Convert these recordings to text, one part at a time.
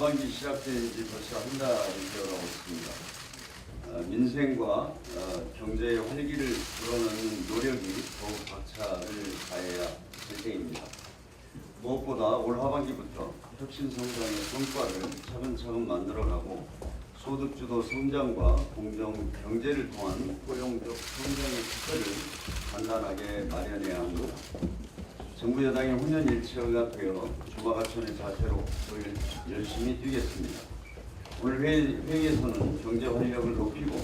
하반기 시작된 지 벌써 한 달이 되어가고 있습니다. 어, 민생과 어, 경제의 활기를 불어넣는 노력이 더욱 박차를 가해야 할 때입니다. 무엇보다 올 하반기부터 혁신 성장의 성과를 차근차근 만들어가고 소득주도 성장과 공정 경제를 통한 포용적 성장의 기초를 간단하게 마련해야 합니다. 정부 여당의 혼연일체가 되어 주마가천의 자세로 늘 열심히 뛰겠습니다. 오늘 회의, 회의에서는 경제 활력을 높이고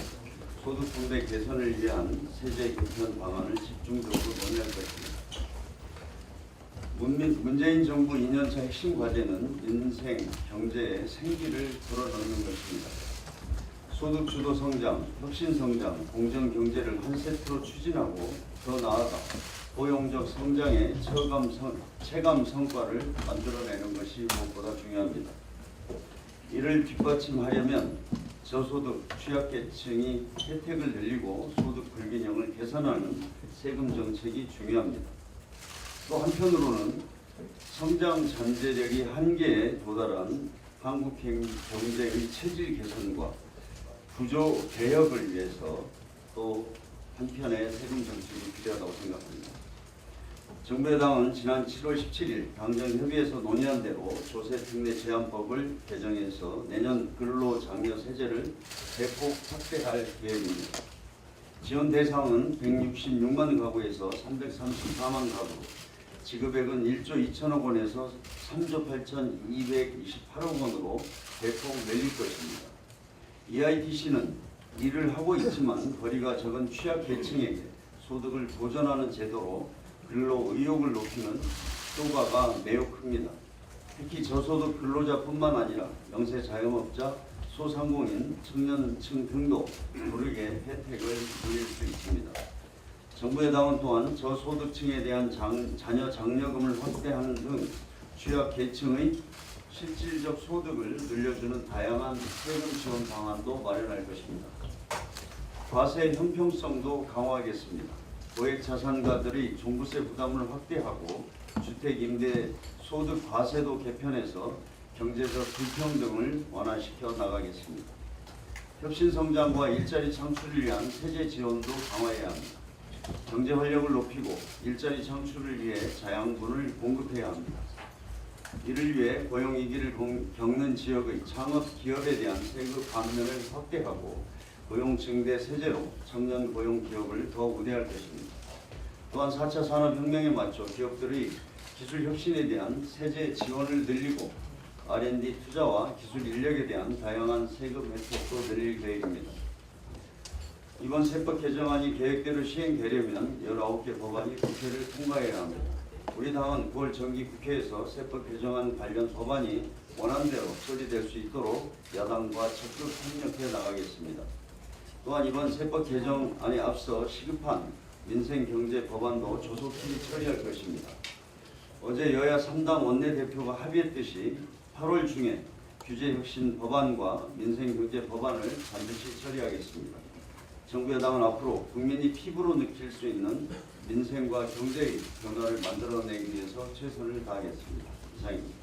소득 분배 개선을 위한 세제 개편 방안을 집중적으로 논의할 것입니다. 문민, 문재인 정부 2년차 핵심 과제는 민생, 경제의 생기를 불어넣는 것입니다. 소득 주도 성장, 혁신 성장, 공정 경제를 한 세트로 추진하고 더 나아가 고용적 성장의 체감, 성, 체감 성과를 만들어내는 것이 무엇보다 중요합니다. 이를 뒷받침하려면 저소득 취약계층이 혜택을 늘리고 소득 불균형을 개선하는 세금 정책이 중요합니다. 또 한편으로는 성장 잠재력이 한계에 도달한 한국 경- 경제의 체질 개선과 구조 개혁을 위해서 또 한편의 세금 정책이 필요하다고 생각합니다. 정부 여당은 지난 7월 17일 당정협의에서 논의한 대로 조세특례 제한법을 개정해서 내년 근로장려 세제를 대폭 확대할 계획입니다. 지원 대상은 166만 가구에서 334만 가구, 지급액은 1조 2천억 원에서 3조 8,228억 원으로 대폭 늘릴 것입니다. EITC는 일을 하고 있지만 거리가 적은 취약계층에게 소득을 보전하는 제도로 근로 의욕을 높이는 효과가 매우 큽니다. 특히 저소득 근로자뿐만 아니라 영세 자영업자, 소상공인, 청년층 등도 고르게 혜택을 누릴 수 있습니다. 정부 여당은 또한 저소득층에 대한 장, 자녀 장려금을 확대하는 등 취약 계층의 실질적 소득을 늘려주는 다양한 세금 지원 방안도 마련할 것입니다. 과세 형평성도 강화하겠습니다. 고액 자산가들의 종부세 부담을 확대하고 주택 임대 소득 과세도 개편해서 경제적 불평등을 완화시켜 나가겠습니다. 혁신 성장과 일자리 창출을 위한 세제 지원도 강화해야 합니다. 경제 활력을 높이고 일자리 창출을 위해 자양분을 공급해야 합니다. 이를 위해 고용 위기를 공- 겪는 지역의 창업 기업에 대한 세금 감면을 확대하고 고용 증대 세제로 청년 고용 기업을 더 우대할 것입니다. 또한 4차 산업혁명에 맞춰 기업들의 기술 혁신에 대한 세제 지원을 늘리고 R&D 투자와 기술 인력에 대한 다양한 세금 혜택도 늘릴 계획입니다. 이번 세법 개정안이 계획대로 시행되려면 19개 법안이 국회를 통과해야 합니다. 우리 당은 9월 정기 국회에서 세법 개정안 관련 법안이 원안대로 처리될 수 있도록 야당과 적극 협력해 나가겠습니다. 또한 이번 세법 개정안에 앞서 시급한 민생 경제 법안도 조속히 처리할 것입니다. 어제 여야 3당 원내대표가 합의했듯이 8월 중에 규제혁신 법안과 민생경제 법안을 반드시 처리하겠습니다. 정부 여당은 앞으로 국민이 피부로 느낄 수 있는 민생과 경제의 변화를 만들어내기 위해서 최선을 다하겠습니다. 이상입니다.